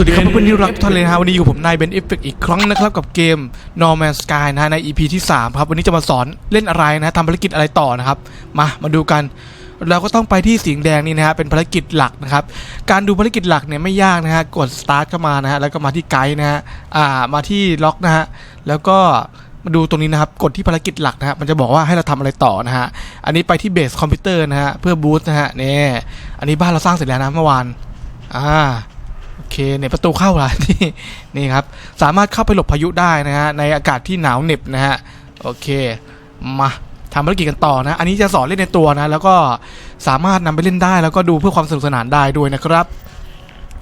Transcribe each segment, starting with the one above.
สวัสดีครับเพื่อนๆที่รักทุกท่านเลยนะฮะวันนี้อยู่ผมนายเบนเอฟเฟกอีกครั้งนะครับกับเกม No Man's Sky นะฮะใน EP ที่ 3 ครับ วันนี้จะมาสอนเล่นอะไรนะทำภารกิจอะไรต่อนะครับ มามาดูกัน เราก็ต้องไปที่สีแดงนี่นะฮะเป็นภารกิจหลักนะครับ การดูภารกิจหลักเนี่ยไม่ยากนะฮะกด start เข้ามานะฮะแล้วก็มาที่ไกด์นะฮะอ่ามาที่ล็อกนะฮะแล้วก็มาดูตรงนี้นะครับ กดที่ภารกิจหลักนะฮะมันจะบอกว่าให้เราทำอะไรต่อนะฮะอันนี้ไปที่เบสคอมพิวเตอร์นะฮะเพื่อบูตนะฮะนี่อันนี้บ้านเราสร้างเสร็จแล้วนะเมื่อวานอ่า โอเคเนี่ยประตูเข้าละนี่นี่ครับสามารถเข้าไปหลบพายุได้นะฮะในอากาศที่หนาวเหน็บนะฮะโอเคมาทำภารกิจกันต่อนะ อันนี้จะสอนเล่นในตัวนะ แล้วก็สามารถนำไปเล่นได้ แล้วก็ดูเพื่อความสนุกสนานได้ด้วยนะครับ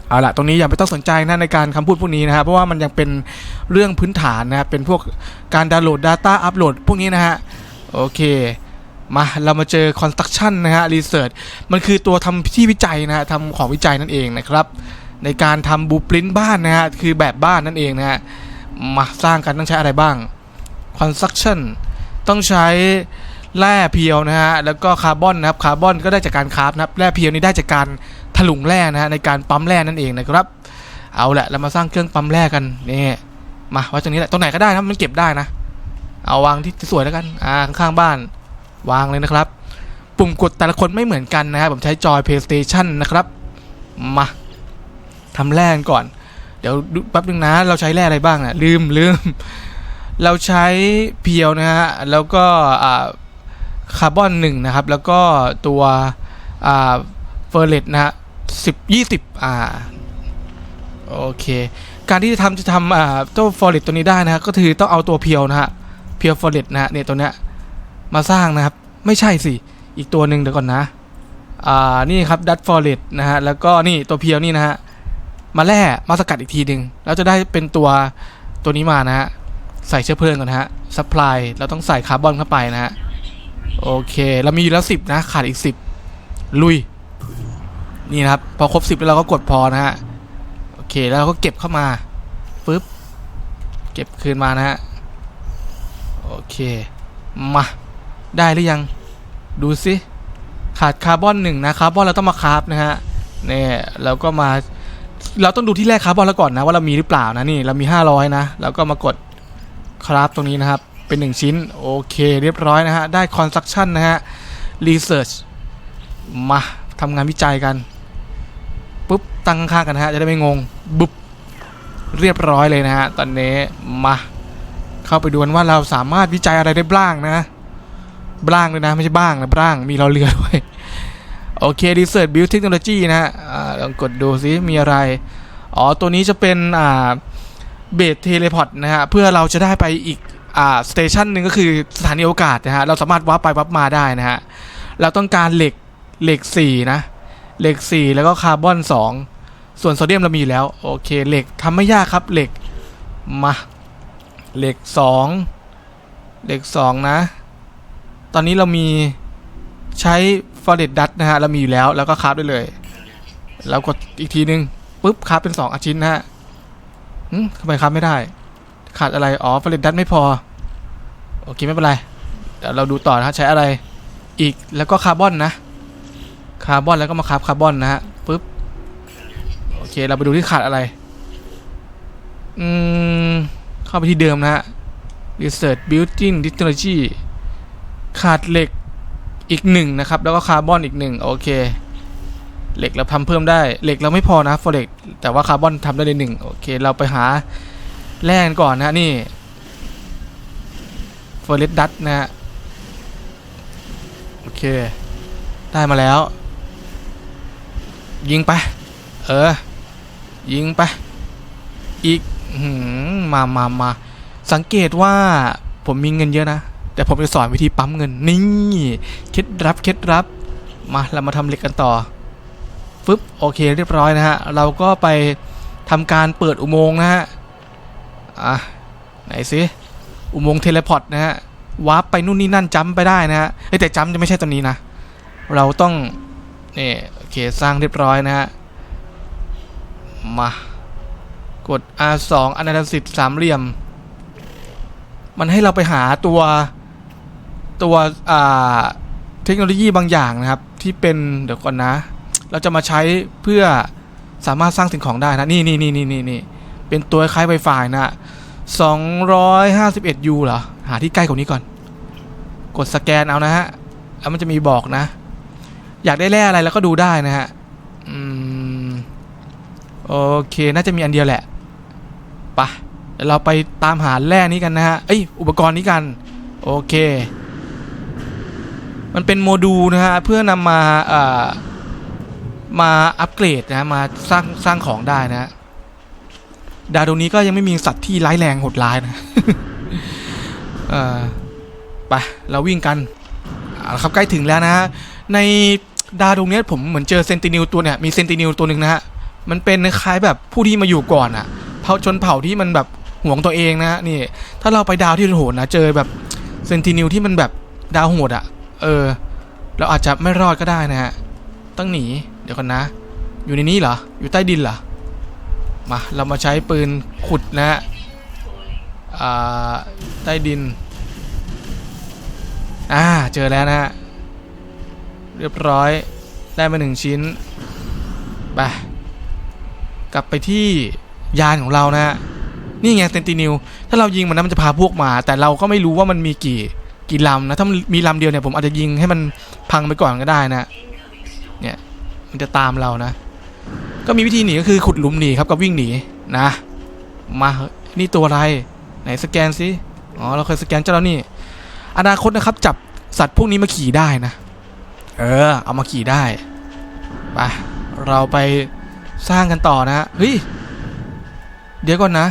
เอาล่ะตรงนี้อย่าไปต้องสนใจนะในการคำพูดพวกนี้นะฮะเพราะว่ามันยังเป็นเรื่องพื้นฐานนะเป็นพวกการดาวน์โหลด Data อัปโหลดพวกนี้นะฮะโอเคมาเรามาเจอ construction นะฮะ research มันคือตัวทำที่วิจัยนะฮะทำของวิจัยนั่นเองนะครับ ในการทำบูปรินบ้านนะฮะคือแบบบ้านนั่นเองนะฮะมาสร้างกันต้องใช้อะไรบ้าง construction ต้องใช้แร่เพียวนะฮะแล้วก็คาร์บอนนะครับคาร์บอนก็ได้จากการคาราฟนะครับแร่เพียวนี่ได้จากการถลุงแร่นะฮะในการปั๊มแร่นั่นเองนะครับเอาแหละเรามาสร้างเครื่องปั๊มแร่กันนี่มาไว้ตรงนี้แหละตรงไหนก็ได้นะมันเก็บได้นะ เอาวางที่สวยแล้วกันอ่าข้างๆบ้าน วางเลยนะครับ ปุ่มกดแต่ละคนไม่เหมือนกันนะครับผมใช้จอย PlayStation นะครับมา ทำแร่กันก่อน เดี๋ยวแป๊บนึงนะ เราใช้แร่อะไรบ้างนะลืมลืม เราใช้เพียวนะฮะ แล้วก็คาร์บอนหนึ่งนะครับ แล้วก็ตัวเฟอร์เรตนะฮะสิบยี่สิบอ่าโอเค การที่จะทำจะทำอ่าเฟอร์เรตตัวนี้ได้นะฮะก็คือต้องเอาตัวเพียวนะฮะเพียวฟอร์เรตนะฮะเนี่ยตัวเนี้ยมาสร้างนะครับ ไม่ใช่สิ อีกตัวหนึ่งเดี๋ยวก่อนนะ อ่า นี่ครับดัตฟอร์เรตนะฮะ แล้วก็นี่ตัวเพียวนี่นะฮะ มาแร่มาสกัดอีกทีหนึ่งแล้วจะได้เป็นตัวตัวนี้มานะฮะใส่เชื้อเพลิงก่อนฮะซัพพลายเราต้องใส่คาร์บอนเข้าไปนะฮะโอเคเรามีอยู่แล้วสิบนะ ขาดอีกสิบลุย นี่นะครับ พอครบสิบแล้วเราก็กดพอนะฮะ โอเค แล้วเราก็เก็บเข้ามาปึ๊บ เก็บคืนมานะฮะ โอเค มา ได้หรือยัง ดูสิ ขาดคาร์บอนหนึ่งนะ คาร์บอนเราต้องมาคาร์บนะฮะ เนี่ย เราก็มา เราต้องดูที่แรกคาร์บอนแล้วก่อนนะว่าเรามีหรือเปล่านะนี่เรามี 500 นะ แล้วก็มากดคราฟตรงนี้นะครับ เป็น 1 ชิ้น โอเค เรียบร้อยนะฮะ ได้ construction นะฮะ research มาทำงานวิจัยกันปุ๊บตั้งข้างกันนะฮะ จะได้ไม่งงบุ๊บเรียบร้อยเลยนะฮะ ตอนนี้มา เข้าไปดูกันว่าเราสามารถวิจัยอะไรได้บ้างนะบ้างเลยนะ ไม่ใช่บ้างนะบ้างมีเราเรือด้วยโอเค Research Build Technology นะฮะ ลองกดดูซิมีอะไร อ๋อ ตัวนี้จะเป็นอ่าเบสเทเลพอร์ตนะฮะ เพื่อเราจะได้ไปอีกอ่าสเตชันหนึ่งก็คือสถานีอวกาศนะฮะ เราสามารถวับไปวับมาได้นะฮะ เราต้องการเหล็กเหล็ก 4 นะ เหล็ก 4 แล้วก็คาร์บอน 2 ส่วนโซเดียมเรามีอยู่แล้ว โอเค เหล็กทำไม่ยากครับเหล็ก มา เหล็ก 2 เหล็ก 2 นะ ตอนนี้เรามีใช้ฟอเรตดัตนะฮะ เรามีอยู่แล้ว แล้วก็คราฟได้เลย แล้วกดอีกทีนึงปุ๊บคราเป็น2อาชิ้นนะฮะทำไมคราไม่ได้ ขาดอะไร อ๋อฟอร์เรตดัตไม่พอ โอเค ไม่เป็นไร เดี๋ยวเราดูต่อนะฮะใช้อะไร อีกแล้วก็คาร์บอนนะ คาร์บอนแล้วก็มาคราคาร์บอนนะฮะปุ๊บ โอเค เราไปดูที่ขาดอะไร อืม เข้าไปที่เดิมนะฮะ Research Building Technology ขาดเหล็กอีกหนึ่งนะครับ แล้วก็คาร์บอนอีกหนึ่งโอเค เหล็กเราทำเพิ่มได้เหล็กเราไม่พอนะฟอเร็กแต่ว่าคาร์บอนทำได้เลยหนึ่งโอเค เราไปหาแร่กันก่อนนะนี่ฟอเรสดัตนะฮะโอเค ได้มาแล้ว ยิงไป เออ ยิงไป อีกมามามาสังเกตว่าผมมีเงินเยอะนะ แต่ผมจะสอนวิธีปั๊มเงิน นี่เคล็ดลับเคล็ดลับ มาเรามาทำเหล็กกันต่อ ฟึบโอเคเรียบร้อยนะฮะ เราก็ไปทำการเปิดอุโมงค์นะฮะ อะ ไหนสิอุโมงค์เทเลพอร์ตนะฮะวาร์ปไปนู่นนี่นั่นจัมป์ไปได้นะฮะแต่จัมป์จะไม่ใช่ตัวนี้นะ เราต้องนี่โอเคสร้างเรียบร้อยนะฮะ มากด R2 Analysis สามเหลี่ยม มันให้เราไปหาตัวตัวอ่าเทคโนโลยีบางอย่างนะครับ ที่เป็นเดี๋ยวก่อนนะ เราจะมาใช้เพื่อสามารถสร้างสิ่งของได้นะ นี่นี่นี่นี่นี่นี่เป็นตัวคล้าย Wi-Fi นะ251 U เหรอ หาที่ใกล้กว่านี้ก่อน กดสแกนเอานะฮะ แล้วมันจะมีบอกนะ อยากได้แร่อะไรแล้วก็ดูได้นะฮะ อืม โอเค น่าจะมีอันเดียวแหละปะเดี๋ยวเราไปตามหาแร่นี้กันนะฮะ เอ้ย อุปกรณ์นี้กัน โอเค มันเป็นโมดูลนะฮะ เพื่อนำมา เอ่อ มาอัปเกรดนะมาสร้างสร้างของได้นะดาวดวงนี้ก็ยังไม่มีสัตว์ที่ร้ายแรงโหดร้ายนะเออไปเราวิ่งกันเอาละครับใกล้ถึงแล้วนะฮะในดาวดวงนี้ผมเหมือนเจอเซนตินิลตัวเนี่ยมีเซนตินิลตัวหนึ่งนะฮะมันเป็นคล้ายแบบผู้ที่มาอยู่ก่อนอะเผ่าชนเผ่าที่มันแบบห่วงตัวเองนะฮะนี่ถ้าเราไปดาวที่โหดนะเจอแบบเซนตินิลที่มันแบบดาวโหดอะเออเราอาจจะไม่รอดก็ได้นะฮะต้องหนี เดี๋ยวก่อนนะ อยู่ในนี้เหรอ อยู่ใต้ดินเหรอ มา เรามาใช้ปืนขุดนะฮะใต้ดิน อ่า เจอแล้วนะฮะ เรียบร้อย ได้มาหนึ่งชิ้น ไป กลับไปที่ยานของเรานะฮะ นี่ไงเซนตินิลถ้าเรายิงมันนะมันจะพาพวกมา แต่เราก็ไม่รู้ว่ามันมีกี่กี่ลำนะ ถ้ามีลำเดียวเนี่ยผมอาจจะยิงให้มันพังไปก่อนก็ได้นะ มันจะตามเรานะ ก็มีวิธีหนีก็คือขุดหลุมหนีครับกับวิ่งหนีนะ มานี่ตัวอะไร ไหนสแกนสิอ๋อเราเคยสแกนเจ้าแล้วนี่ อนาคตนะครับ จับสัตว์พวกนี้มาขี่ได้นะ เออ เอามาขี่ได้ไปเราไปสร้างกันต่อนะฮะเฮ้ยเดี๋ยวก่อนนะ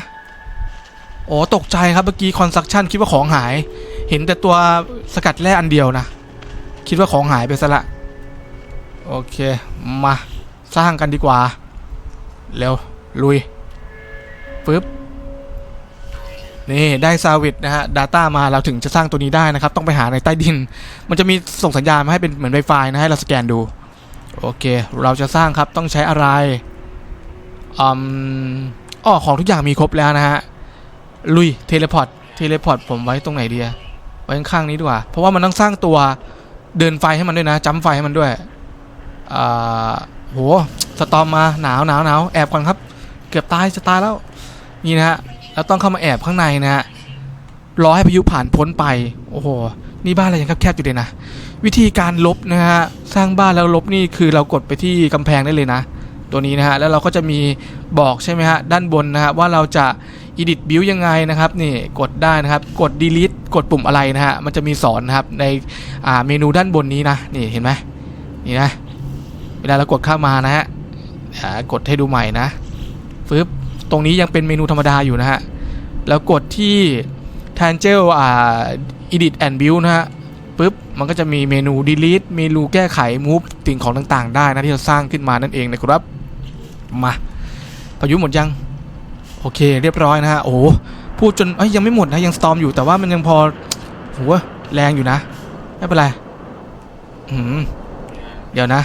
โอ้ตกใจครับเมื่อกี้คอนสักชั่นคิดว่าของหาย เห็นแต่ตัวสกัดแร่อันเดียวนะ คิดว่าของหายไปซะละ โอเคมาสร้างกันดีกว่า เร็ว ลุยปึ๊บนี่ได้ซาวิตนะฮะ Data มาเราถึงจะสร้างตัวนี้ได้นะครับ ต้องไปหาในใต้ดิน มันจะมีส่งสัญญาณมาให้เป็นเหมือน Wi-Fi นะให้เราสแกนดู โอเค เราจะสร้างครับต้องใช้อะไรอืมอ้อของทุกอย่างมีครบแล้วนะฮะ ลุยเทเลพอร์ตเทเลพอร์ตผมไว้ตรงไหนดีอะไว้ข้างนี้ดีกว่า เพราะว่ามันต้องสร้างตัวเดินไฟให้มันด้วยนะจัมป์ไฟให้มันด้วย อ่าโหสตอมมาหนาวหนาวหนาวแอบก่อนครับ เกือบตายจะตายแล้วนี่นะฮะแล้วต้องเข้ามาแอบข้างในนะฮะรอให้พายุผ่านพ้นไป โอ้โห นี่บ้านเรายังแคบๆอยู่เลยนะ วิธีการลบนะฮะ สร้างบ้านแล้วลบนี่คือเรากดไปที่กำแพงได้เลยนะ ตัวนี้นะฮะ แล้วเราก็จะมีบอกใช่ไหมฮะ ด้านบนนะฮะ ว่าเราจะ edit build ยังไงนะครับ นี่ กดได้นะครับ กด delete กดปุ่มอะไรนะฮะ มันจะมีสอนนะครับ ในเมนูด้านบนนี้นะ นี่เห็นไหมนี่นะ วลาเรากดเข้ามานะฮะกดให้ดูใหม่นะฟึบตรงนี้ยังเป็นเมนูธรรมดาอยู่นะฮะ แล้วกดที่ Tangel อ่า edit and build นะฮะปึ๊บ มันก็จะมีเมนู delete เมนูแก้ไข move สิ่งของต่างๆ ได้นะ ที่เราสร้างขึ้นมานั่นเองนะครับ มาพายุหมดยัง โอเค เรียบร้อยนะฮะ โอ้พูดจนเอ้ยยังไม่หมดนะ ยังสตอมอยู่แต่ว่ามันยังพอโหแรงอยู่นะ ไม่เป็นไร อืม เดี๋ยวนะ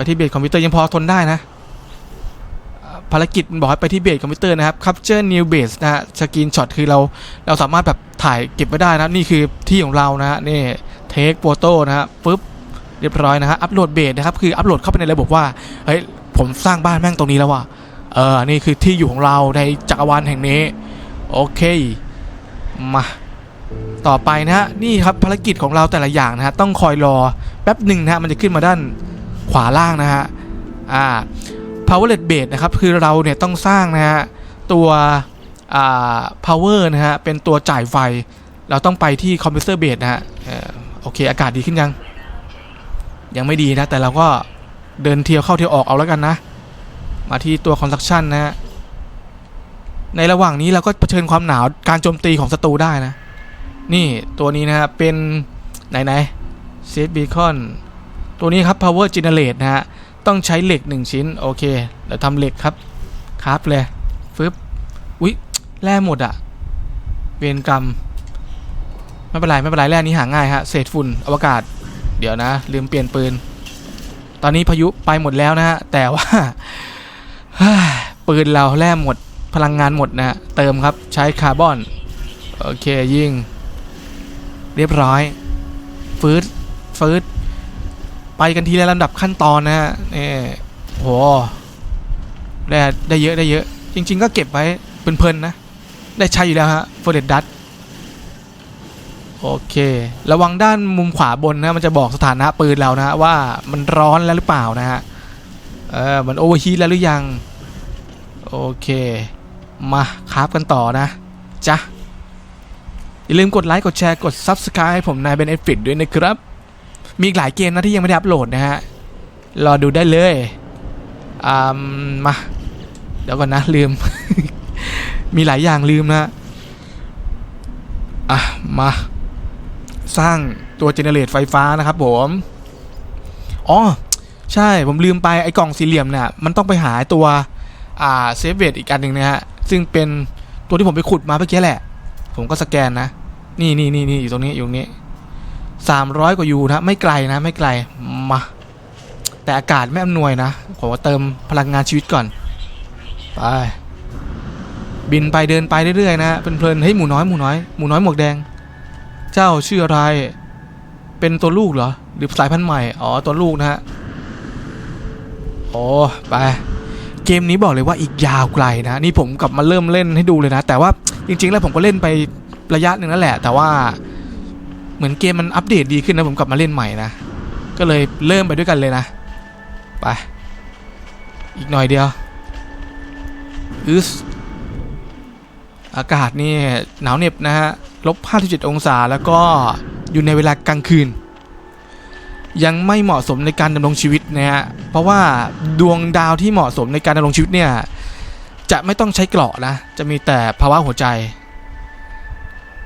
ไปที่เบสคอมพิวเตอร์ยังพอทนได้นะภารกิจมันบอกให้ไปที่เบสคอมพิวเตอร์นะครับ capture new base นะฮะสกรีนช็อตคือเราเราสามารถแบบถ่ายเก็บไว้ได้นะนี่คือที่ของเรานะฮะนี่เทคโฟโต้นะฮะปุ๊บเรียบร้อยนะฮะอัปโหลดเบสนะครับคืออัปโหลดเข้าไปในระบบว่าเฮ้ยผมสร้างบ้านแม่งตรงนี้แล้วว่ะเออนี่คือที่อยู่ของเราในจักรวาลแห่งนี้โอเคมาต่อไปนะฮะนี่ครับภารกิจของเราแต่ละอย่างนะฮะต้องคอยรอแป๊บหนึ่งนะฮะมันจะขึ้นมาด้าน ขวาล่างนะฮะอ่า powerless base นะครับคือเราเนี่ยต้องสร้างนะฮะตัวอ่า power นะฮะเป็นตัวจ่ายไฟ เราต้องไปที่ compressor base นะฮะโอเคอากาศดีขึ้นยัง ยังไม่ดีนะ แต่เราก็เดินเที่ยวเข้าเที่ยวออกเอาแล้วกันนะ มาที่ตัว construction นะฮะในระหว่างนี้เราก็เผชิญความหนาวการโจมตีของศัตรูได้นะ นี่ตัวนี้นะฮะเป็นไหนไหนเซตบีคอน ตัวนี้ครับ power generate นะฮะ ต้องใช้เหล็ก 1 ชิ้น โอเค เดี๋ยวทำเหล็กครับครับเลยฟึบอุ๊ย แร่หมดอะเวรกรรม ไม่เป็นไร ไม่เป็นไร แร่นี้หาง่ายฮะ เศษฝุ่นอวกาศ เดี๋ยวนะ ลืมเปลี่ยนปืน ตอนนี้พายุไปหมดแล้วนะฮะ แต่ว่าปืนเราแร่หมดพลังงานหมดนะฮะ เติมครับใช้คาร์บอน โอเคยิง เรียบร้อย ฟืดฟืด ไปกันทีละลำดับขั้นตอนนะฮะนี่โหได้ได้เยอะได้เยอะ จริง ๆ ก็เก็บไว้เพลินๆนะ ได้ใช้อยู่แล้วฮะเฟอร์เรดัตโอเค ระวังด้านมุมขวาบนนะมันจะบอกสถานะปืนเรานะฮะว่ามันร้อนแล้วหรือเปล่านะฮะเออมันโอเวอร์ฮีทแล้วหรือยัง โอเค มาคราฟกันต่อนะจ้ะอย่าลืมกดไลค์กดแชร์กด Subscribe ให้ผมนายเบนเอฟฟิด้วยนะครับ มีหลายเกมนะที่ยังไม่ได้อัปโหลดนะฮะ รอดูได้เลยอ่ามา เดี๋ยวก่อนนะลืม มีหลายอย่างลืมนะ อะ มา สร้างตัวเจเนเรตไฟฟ้านะครับผม อ๋อ ใช่ผมลืมไปไอ้กล่องสี่เหลี่ยมเนี่ยมันต้องไปหาตัว อ่าเซฟเวดอีกอันหนึ่งนะฮะ ซึ่งเป็นตัวที่ผมไปขุดมาเมื่อกี้แหละ ผมก็สแกนนะ นี่นี่นี่นี่อยู่ตรงนี้อยู่ตรงนี้ สามร้อยกว่ายูนะไม่ไกลนะไม่ไกลมาแต่อากาศไม่อำนวยนะขอเติมพลังงานชีวิตก่อนไปบินไปเดินไปเรื่อยๆนะเพลินๆเฮ้ยหมูน้อยหมูน้อยหมูน้อยหมวกแดง เจ้าชื่ออะไร เป็นตัวลูกเหรอหรือสายพันธุ์ใหม่อ๋อตัวลูกนะฮะโอ้ไปเกมนี้บอกเลยว่าอีกยาวไกลนะนี่ผมกลับมาเริ่มเล่นให้ดูเลยนะ แต่ว่าจริง ๆ แล้วผมก็เล่นไประยะหนึ่งนั่นแหละ แต่ว่า เหมือนเกมมันอัปเดตดีขึ้นนะผมกลับมาเล่นใหม่นะ ก็เลยเริ่มไปด้วยกันเลยนะ ไป อีกหน่อยเดียวอึสอากาศนี่หนาวเหน็บนะฮะลบ57องศาแล้วก็อยู่ในเวลากลางคืน ยังไม่เหมาะสมในการดำรงชีวิตนะฮะเพราะว่าดวงดาวที่เหมาะสมในการดำรงชีวิตเนี่ยจะไม่ต้องใช้เกราะนะ จะมีแต่ภาวะหัวใจ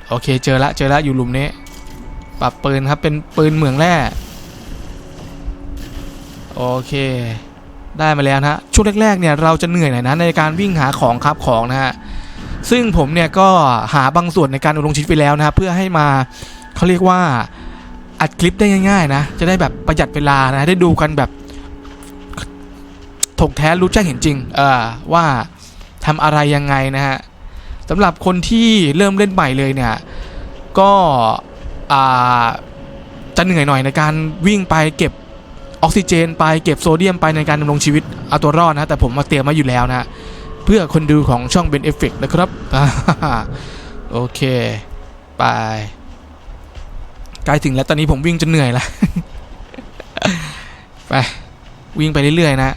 โอเคเจอละเจอละอยู่หลุมนี้ ปรับปืนครับเป็นปืนเหมืองแร่โอเค ได้มาแล้วนะฮะช่วงแรกๆเนี่ยเราจะเหนื่อยหน่อยนะในการวิ่งหาของครับของนะฮะซึ่งผมเนี่ยก็หาบางส่วนในการอุลงชีวิตไปแล้วนะเพื่อให้มาเขาเรียกว่าอัดคลิปได้ง่าย ๆ นะ จะได้แบบประหยัดเวลานะได้ดูกันแบบถกแท้รู้แจ้งเห็นจริงเออว่าทำอะไรยังไงนะฮะสำหรับคนที่เริ่มเล่นใหม่เลยเนี่ย ก็ จะเหนื่อยหน่อยในการวิ่งไปเก็บออกซิเจน ไปเก็บโซเดียมไปในการดำรงชีวิตเอาตัวรอดนะแต่ผมมาเตรียมมาอยู่แล้วนะเพื่อคนดูของช่องเบนเอฟเฟกนะครับโอเค ไปใกล้ถึงแล้วตอนนี้ผมวิ่งจนเหนื่อยแล้วไป วิ่งไปเรื่อยๆนะ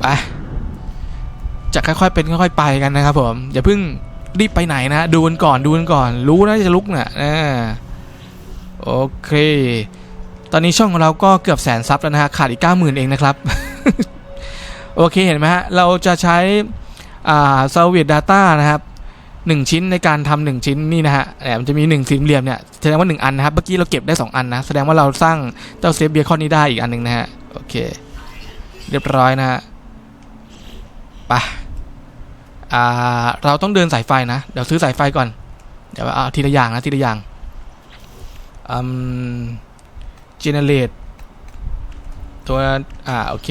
ไปจะค่อยๆเป็นค่อยๆไปกันนะครับผมอย่าเพิ่ง รีบไปไหนนะดูกันก่อนดูกันก่อน รู้นะจะลุกนะ่ะนะโอเค ตอนนี้ช่องของเราก็เกือบแสนซับแล้วนะฮะขาดอีก90,000เองนะครับ โอเคเห็นไหมฮะเราจะใช้อ่า s e r v i c e data นะครับ1ชิ้นในการทำหนึ่งชิ้นนี่นะฮะเนี่ยมันจะมี1สี่เหลี่ยมเนี่ยแสดงว่า1อันนะครับเมื่อกี้เราเก็บได้2อันนะแสดงว่าเราสร้างเจ้าเซฟเบียคอนนี้ได้อีกอันหนึ่งนะฮะโอเค เรียบร้อยนะฮะไป อ่าเราต้องเดินสายไฟนะ เดี๋ยวซื้อสายไฟก่อน เดี๋ยวเอาทีละอย่างนะทีละอย่างอืม generate ตัวอ่าโอเค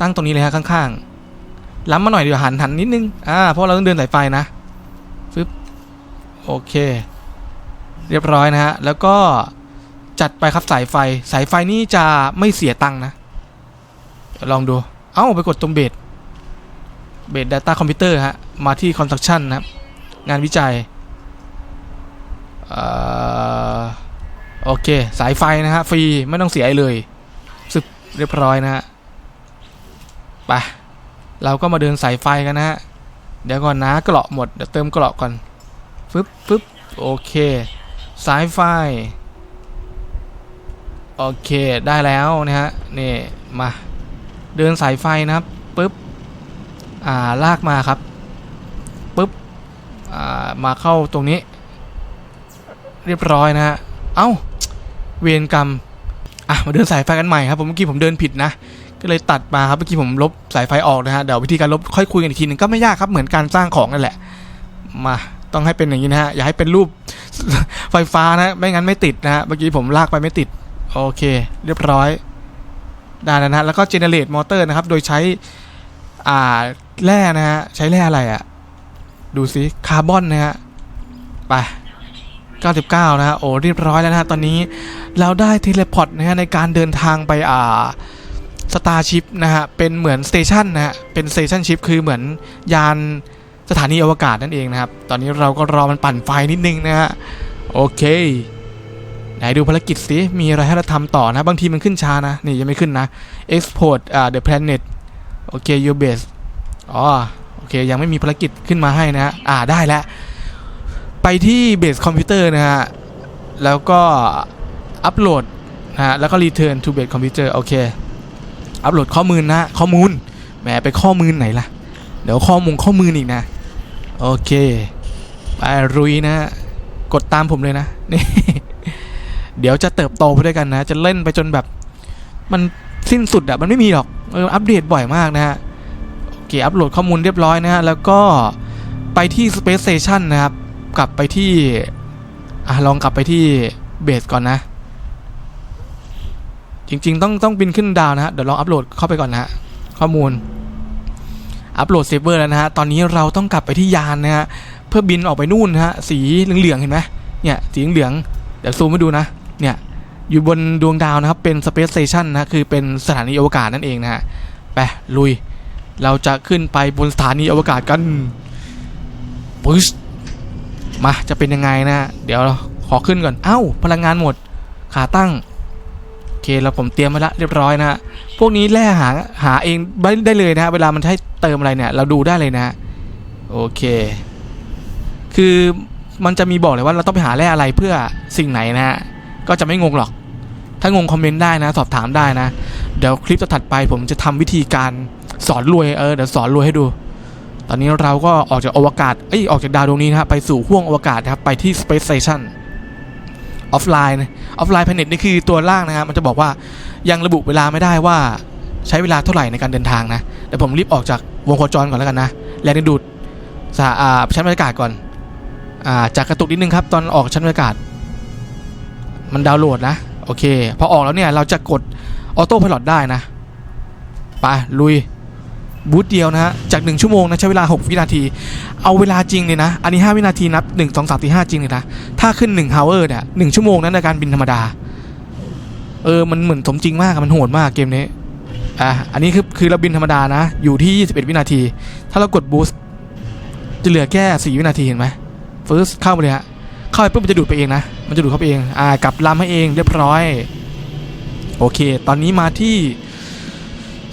ตั้งตรงนี้เลยฮะข้างๆ ล้ำมาหน่อยเดี๋ยวหันหันนิดนึง อ่าเพราะเราต้องเดินสายไฟนะฟึบโอเค เรียบร้อยนะฮะ แล้วก็จัดไปครับสายไฟ สายไฟนี่จะไม่เสียตังค์นะเดี๋ยวลองดู เอ้าไปกดตรงเบส เบส Data Computer ฮะ มาที่ Construction นะครับ งานวิจัยอโอเค สายไฟนะฮะ ฟรี ไม่ต้องเสียเลยสึบเรียบร้อยนะฮะ ไป เราก็มาเดินสายไฟกันนะฮะ เดี๋ยวก่อนนะเกราะหมด เดี๋ยวเติมเกราะก่อนฟึบฟึบโอเค สายไฟ โอเค ได้แล้วนะฮะ นี่ มา เดินสายไฟนะครับปึ๊บ อ่าลากมาครับปึ๊บอ่ามาเข้าตรงนี้ เรียบร้อยนะฮะเอ้าเวรกรรมอะมาเดินสายไฟกันใหม่ครับผมเมื่อกี้ผมเดินผิดนะ ก็เลยตัดมาครับเมื่อกี้ผมลบสายไฟออกนะฮะเดี๋ยววิธีการลบค่อยคุยกันอีกทีหนึงก็ไม่ยากครับเหมือนการสร้างของนั่นแหละมาต้องให้เป็นอย่างนี้นะฮะอย่าให้เป็นรูปไฟฟ้านะไม่งั้นไม่ติดนะฮะเมื่อกี้ผมลากไปไม่ติดโอเค เรียบร้อยได้นะฮะแล้วก็เจเนเรตมอเตอร์นะครับ โดยใช้อ่าแร่นะฮะ ใช้แร่อะไรอะดูซิคาร์บอนนะฮะ ไป 99 นะฮะ โอ้เรียบร้อยแล้วนะฮะ ตอนนี้เราได้เทเลพอร์ตนะฮะ ในการเดินทางไปอ่าสตาร์ชิพนะฮะ เป็นเหมือนสเตชันนะฮะ เป็นสเตชันชิพคือเหมือนยานสถานีอวกาศนั่นเองนะครับ ตอนนี้เราก็รอมันปั่นไฟนิดนึงนะฮะ โอเคไหนดูภารกิจสิมีอะไรให้เราทำต่อนะ บางทีมันขึ้นช้านะ นี่ยังไม่ขึ้นนะ export อ่า the planet โอเค your base อ๋อโอเคยังไม่มีภารกิจขึ้นมาให้นะฮะอ่าได้แล้วไปที่เบสคอมพิวเตอร์นะฮะแล้วก็อัปโหลดนะฮะแล้วก็ return to base computer โอเคอัปโหลดข้อมูลนะข้อมูลแหมไปข้อมูลไหนล่ะ เดี๋ยวข้อมูลข้อมูลอีกนะ โอเคไปรุยนะ กดตามผมเลยนะนี่เดี๋ยวจะเติบโตไปด้วยกันนะ จะเล่นไปจนแบบ มันสิ้นสุดอะมันไม่มีหรอกเอออัปเดตบ่อยมากนะฮะ เคอัปโหลดข้อมูลเรียบร้อยนะฮะ แล้วก็ไปที่ Space Station นะครับ กลับไปที่อะลองกลับไปที่เบสก่อนนะ จริงๆ ต้องต้องบินขึ้นดาวนะฮะ เดี๋ยวลองอัปโหลดเข้าไปก่อนนะฮะ ข้อมูล อัปโหลดเซฟเวอร์แล้วนะฮะ ตอนนี้เราต้องกลับไปที่ยานนะฮะ เพื่อบินออกไปนู่นนะฮะ สีเหลืองๆ เห็นไหมเนี่ย สีเหลือง เดี๋ยวซูมให้ดูนะ เนี่ยอยู่บนดวงดาวนะครับ เป็น Space Station นะ คือเป็นสถานีอวกาศนั่นเองนะฮะ ไป ลุย เราจะขึ้นไปบนสถานีอวกาศกันปึ๊ชมาจะเป็นยังไงนะ เดี๋ยวขอขึ้นก่อน เอ้า พลังงานหมด ขาตั้ง โอเคแล้วผมเตรียมมาละเรียบร้อยนะ พวกนี้แล่หาหาเองได้เลยนะ เวลามันให้เติมอะไรเนี่ย เราดูได้เลยนะ โอเค คือมันจะมีบอกเลยว่าเราต้องไปหาแร่อะไรเพื่อสิ่งไหนนะ ก็จะไม่งงหรอก ถ้างงคอมเมนต์ได้นะ สอบถามได้นะ เดี๋ยวคลิปถัดไปผมจะทำวิธีการ สอนรวยเออเดี๋ยวสอนรวยให้ดู ตอนนี้เราก็ออกจากอวกาศเอ้ยออกจากดาวดวงนี้นะฮะไปสู่ห้วงอวกาศนะครับไปที่ Space Station ออฟไลน์ออฟไลน์แพเน็ตนี่คือตัวล่างนะครับมันจะบอกว่ายังระบุเวลาไม่ได้ว่าใช้เวลาเท่าไหร่ในการเดินทางนะเดี๋ยวผมรีบออกจากวงโคจรก่อนแล้วกันนะแรงดึงดูดสาอ่าชั้นบรรยากาศก่อนอ่าจากกระตุกนิดนึงครับตอนออกชั้นบรรยากาศ มันดาวน์โหลดนะโอเค พอออกแล้วเนี่ยเราจะกดออโต้พ i ล o t ได้นะไปลุย บูทเดียวนะฮะ จาก 1 ชั่วโมงนะใช้เวลา 6 วินาที เอาเวลาจริงเลยนะ อันนี้ 5 วินาทีนับ 1 2 3 4 5 จริงเลยนะ ถ้าขึ้น1 hour เนี่ย1ชั่วโมงนั้นในการบินธรรมดา เออ มันเหมือนสมจริงมากมันโหดมากเกมนี้ อะ อันนี้คือคือเราบินธรรมดานะ อยู่ที่ 21 วินาที ถ้าเรากดบูสต์จะเหลือแค่ 4 วินาทีเห็นไหมฟิร์สเข้าไปเลยฮะ เข้าไปปุ๊บมันจะดูดไปเองนะ มันจะดูดเข้าไปเอง อ่ากลับลำให้เองเรียบร้อย โอเค ตอนนี้มาที่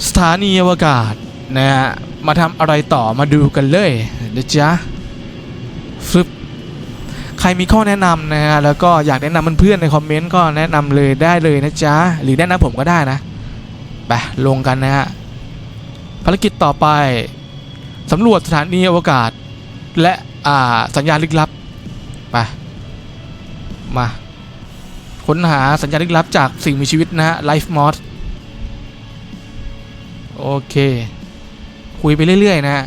สถานีอวกาศ นะฮะมาทำอะไรต่อมาดูกันเลยนะจ๊ะฟึบใครมีข้อแนะนำนะฮะแล้วก็อยากแนะนำเพื่อนๆในคอมเมนต์ก็แนะนำเลยได้เลยนะจ๊ะหรือแนะนำผมก็ได้นะไปลงกันนะฮะภารกิจต่อไปสำรวจสถานีอวกาศ และอ่าสัญญาณลึกลับไปมาค้นหาสัญญาณลึกลับจากสิ่งมีชีวิตนะฮะ Life Mod โอเค คุยไปเรื่อยๆนะฮะ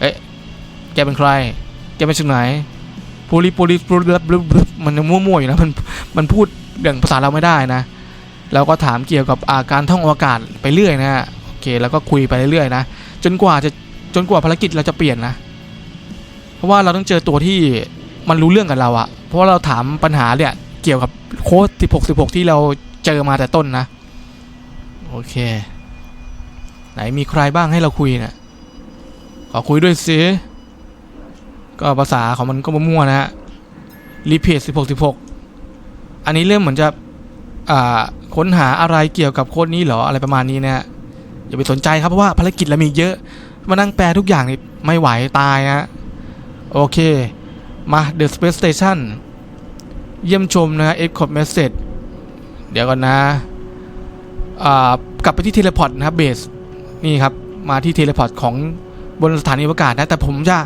เอ๊ะ แกเป็นใคร แกเป็นจากไหนโพลิโพลิมันยังมั่วๆอยู่นะ มัน มันพูดเรื่องภาษาเราไม่ได้นะแล้วก็ถามเกี่ยวกับอาการท่องอวกาศไปเรื่อยนะฮะ โอเค แล้วก็คุยไปเรื่อยๆนะ จนกว่าจะ จนกว่าภารกิจเราจะเปลี่ยนนะ เพราะว่าเราต้องเจอตัวที่มันรู้เรื่องกับเราอะเพราะว่าเราถามปัญหาเนี่ยเกี่ยวกับโค้ด16 16 ที่เราเจอมาแต่ต้นนะ โอเค ไหนมีใครบ้างให้เราคุยเนะี่ยขอคุยด้วยสิก็ภาษาของมันก็มั่วๆนะฮะรีเพจ16 16อันนี้เริ่มเหมือนจะค้นหาอะไรเกี่ยวกับโค้ดนี้เหรออะไรประมาณนี้นะฮะอย่าไปสนใจครับเพราะว่าภารกิจเรามีเยอะมานั่งแปลทุกอย่างนี่ไม่ไหวตายฮะโอเค มา The Space Station เยี่ยมชมนะ Escort Message เดี๋ยวก่อนนะ กลับไปที่เทเลพอร์ตนะครับเบส นี่ครับ มาที่เทเลพอร์ตของบนสถานีอวกาศนะ แต่ผมจะ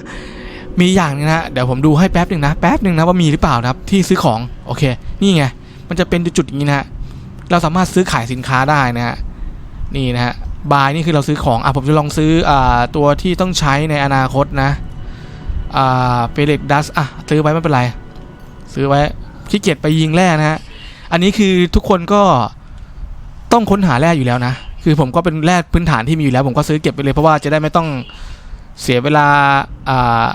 มีอย่างนึงนะ เดี๋ยวผมดูให้แป๊บหนึ่งนะ แป๊บหนึ่งนะว่ามีหรือเปล่านะครับ ที่ซื้อของ โอเค นี่ไง มันจะเป็นจุดๆอย่างนี้นะ เราสามารถซื้อขายสินค้าได้นะฮะ นี่นะฮะ บายนี่คือเราซื้อของ อะผมจะลองซื้ออ่าตัวที่ต้องใช้ในอนาคตนะ อ่าเฟเล็กดัส อะ ซื้อไว้ไม่เป็นไร ซื้อไว้ ขี้เกียจไปยิงแร่นะฮะ อันนี้คือทุกคนก็ต้องค้นหาแร่อยู่แล้วนะ คือผมก็เป็นแร่พื้นฐานที่มีอยู่แล้ว ผมก็ซื้อเก็บไปเลยเพราะว่าจะได้ไม่ต้องเสียเวลาอ่า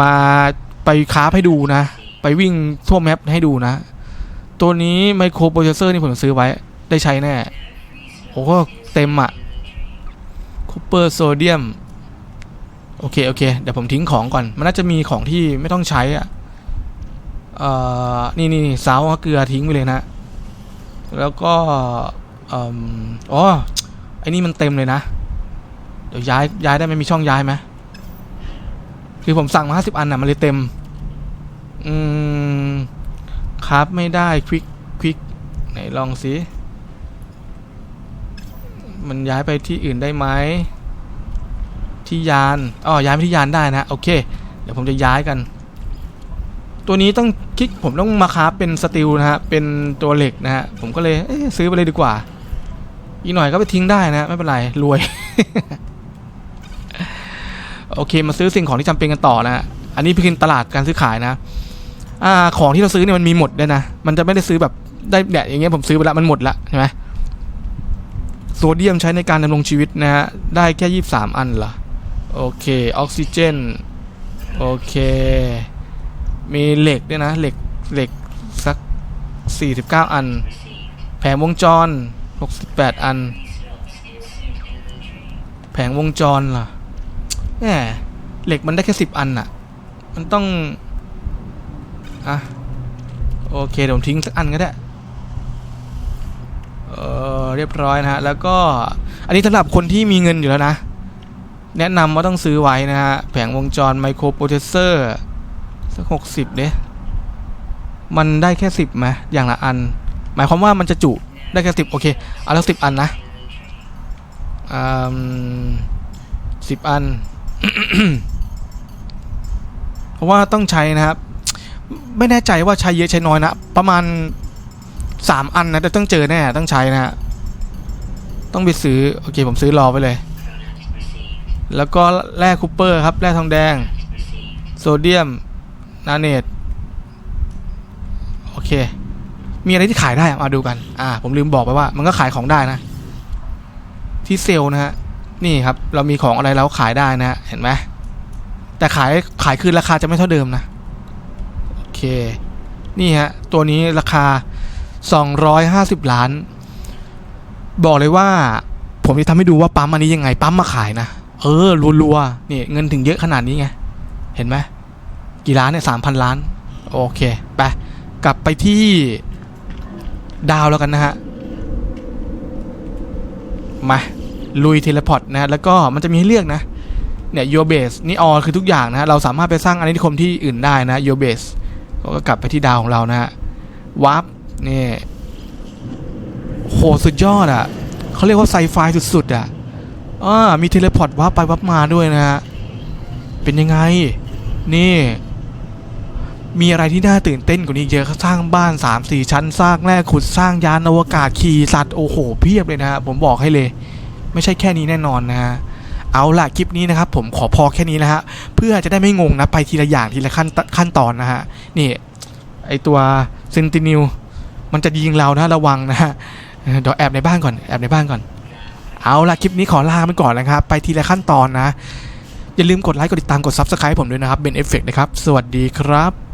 มาไปคราให้ดูนะ ไปวิ่งทั่วแมปให้ดูนะ ตัวนี้ไมโครโปรเซสเซอร์นี่ผมซื้อไว้ได้ใช้แน่โอ้โหเต็มอะคูเปอร์โซเดียมโอเค โอเค เดี๋ยวผมทิ้งของก่อน มันน่าจะมีของที่ไม่ต้องใช้อะเอ่อนี่นี่นี่ซาวเกลือทิ้งไปเลยนะ แล้วก็ อ๋อไอ้นี่มันเต็มเลยนะ เดี๋ยวย้ายย้ายได้ไหมมีช่องย้ายไหมคือผมสั่งมาห้าสิบอันน่ะมันเลยเต็ม อืมครับไม่ได้ควิกควิกไหนลองสิมันย้ายไปที่อื่นได้ไหมที่ยานอ๋อย้ายไปที่ยานได้นะโอเค เดี๋ยวผมจะย้ายกัน ตัวนี้ต้องคลิกผมต้องมาคราฟเป็นสตีลนะฮะเป็นตัวเหล็กนะฮะผมก็เลยเซื้อไปเลยดีกว่า อีกหน่อยก็ไปทิ้งได้นะ ไม่เป็นไรรวย โอเคมาซื้อสิ่งของที่จำเป็นกันต่อนะอันนี้เป็นตลาดการซื้อขายนะ อ่า ของที่เราซื้อเนี่ยมันมีหมดด้วยนะ มันจะไม่ได้ซื้อแบบได้เนี่ยอย่างเงี้ยผมซื้อไปแล้วมันหมดละใช่ไหมโซเดียมใช้ในการดำรงชีวิตนะฮะ ได้แค่ยี่สามอันเหรอ โอเค ออกซิเจน โอเค มีเหล็กด้วยนะ เหล็ก เหล็กสัก 49 อัน แผงวงจร 68 อัน แผงวงจรล่ะแหมเหล็กมันได้แค่ 10 อันน่ะมันต้อง อะ โอเคเดี๋ยวผมทิ้งสักอันก็ได้ เออเรียบร้อยนะฮะ แล้วก็ อันนี้สำหรับคนที่มีเงินอยู่แล้วนะ แนะนำว่าต้องซื้อไว้นะฮะ แผงวงจรไมโครโปรเซสเซอร์ สักหกสิบเด้มันได้แค่สิบไหมอย่างละอัน หมายความว่ามันจะจุ ได้แค่สิบโอเคเอาแล้วสิบอันนะอืมสิบอัน เพราะว่าต้องใช้นะครับ ไม่แน่ใจว่าใช้เยอะใช้น้อยนะ ประมาณสามอันนะแต่ต้องเจอแน่ต้องใช้นะฮะต้องไปซื้อ โอเค ผมซื้อรอไปเลย แล้วก็แร่คูเปอร์ครับ แร่ทองแดง โซเดียม นาเนต โอเค มีอะไรที่ขายได้มาดูกันอ่าผมลืมบอกไปว่า มันก็ขายของได้นะ ที่เซลนะฮะนี่ครับ เรามีของอะไรแล้วขายได้นะฮะเห็นไหมแต่ขายขายคืนราคาจะไม่เท่าเดิมนะโอเค นี่ฮะ ตัวนี้ราคา 250 ล้าน บอกเลยว่า ผมจะทำให้ดูว่าปั๊มอันนี้ยังไง ปั๊มมาขายนะ เออรัวๆนี่เงินถึงเยอะขนาดนี้ไง เห็นไหมกี่ล้านเนี่ยสามพันล้าน โอเค ไป กลับไปที่ ดาวแล้วกันนะฮะ มาลุยเทเลพอร์ตนะฮะแล้วก็มันจะมีให้เลือกนะ เนี่ย your base นี่ all คือทุกอย่างนะฮะเราสามารถไปสร้างอาณานิคมที่อื่นได้นะ your base ก็กลับไปที่ดาวของเรานะฮะ warp นี่โหสุดยอดอะ่ะเขาเรียกว่าไซไฟสุดๆอะ่ะอ่ามีเทเลพอร์ตวับไปวับมาด้วยนะฮะเป็นยังไง นี่ มีอะไรที่น่าตื่นเต้นกว่านี้เยอะสร้างบ้าน 3 4 ชั้นสร้างแร่ขุดสร้างยานอวกาศขี่สัตว์โอ้โหเพียบเลยนะฮะผมบอกให้เลย ไม่ใช่แค่นี้แน่นอนนะฮะเอาล่ะคลิปนี้นะครับผมขอพอแค่นี้นะฮะเพื่อจะได้ไม่งงนะไปทีละอย่างทีละขั้นตขั้นตอนนะฮะนี่ไอตัวเซนตินิวมันจะยิงเรานะระวังนะฮะเดี๋ยวแอบในบ้านก่อนแอบในบ้านก่อน เอาล่ะคลิปนี้ขอลาไปก่อนนะครับไปทีละขั้นตอนนะ อย่าลืมกดไลค์กดติดตามกด Subscribe ผมด้วยนะครับเป็นเอฟเฟกนะครับ สวัสดีครับ